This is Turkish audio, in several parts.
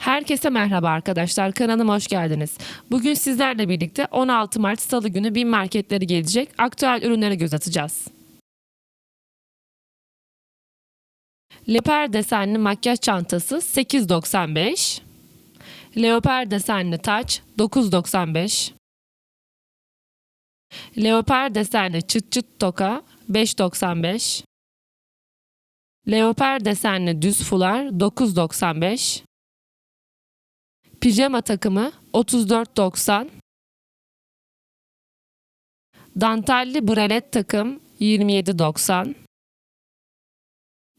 Herkese merhaba arkadaşlar. Kanalıma hoş geldiniz. Bugün sizlerle birlikte 16 Mart Salı günü bin marketleri gelecek aktüel ürünlere göz atacağız. Leopar desenli makyaj çantası 8.95. Leopar desenli taç 9.95. Leopar desenli çıt çıt toka 5.95. Leopar desenli düz fular 9.95. Pijama takımı 34.90. Dantelli bralet takım 27.90.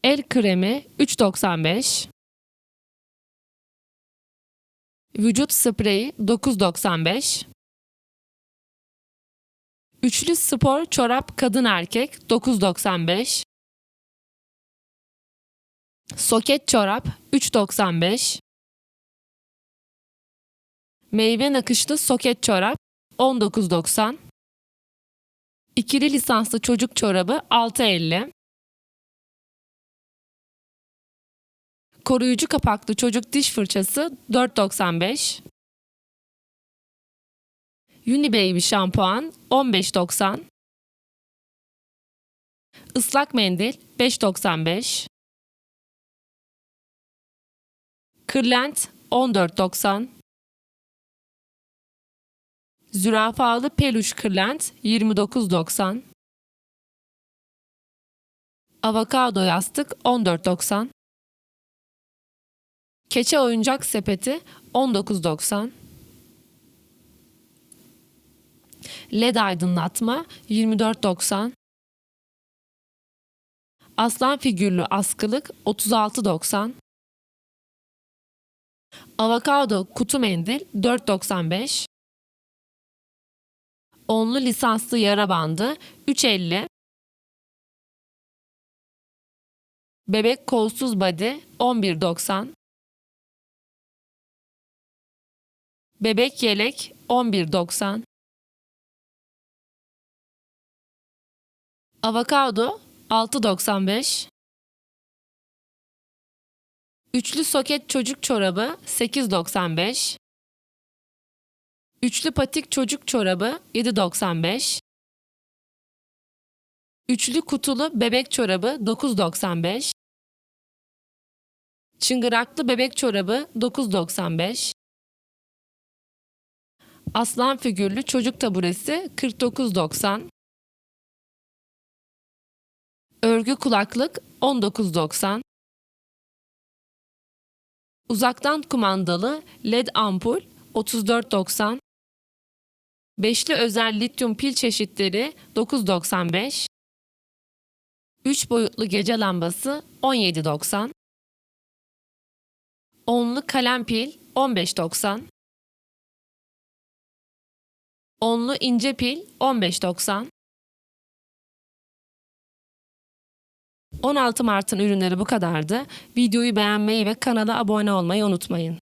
El kremi 3.95. Vücut spreyi 9.95. Üçlü spor çorap kadın erkek 9.95. Soket çorap 3.95. Meyve nakışlı soket çorap 19.90. İkili lisanslı çocuk çorabı 6.50. Koruyucu kapaklı çocuk diş fırçası 4.95. Unibaby şampuan 15.90. Islak mendil 5.95. Kırlent 14.90. Zürafalı peluş kırlent 29.90. Avokado yastık 14.90. Keçe oyuncak sepeti 19.90. LED aydınlatma 24.90. Aslan figürlü askılık 36.90. Avokado kutu mendil 4.95. Onlu lisanslı yara bandı 3.50. Bebek kolsuz body 11.90. Bebek yelek 11.90. Avokado 6.95. Üçlü soket çocuk çorabı 8.95. Üçlü patik çocuk çorabı 7.95. Üçlü kutulu bebek çorabı 9.95. Çıngıraklı bebek çorabı 9.95. Aslan figürlü çocuk taburesi 49.90. Örgü kulaklık 19.90. Uzaktan kumandalı LED ampul 34.90. Beşli özel lityum pil çeşitleri 9.95. 3 boyutlu gece lambası 17.90. Onlu kalem pil 15.90. Onlu ince pil 15.90. 16 Mart'ın ürünleri bu kadardı. Videoyu beğenmeyi ve kanala abone olmayı unutmayın.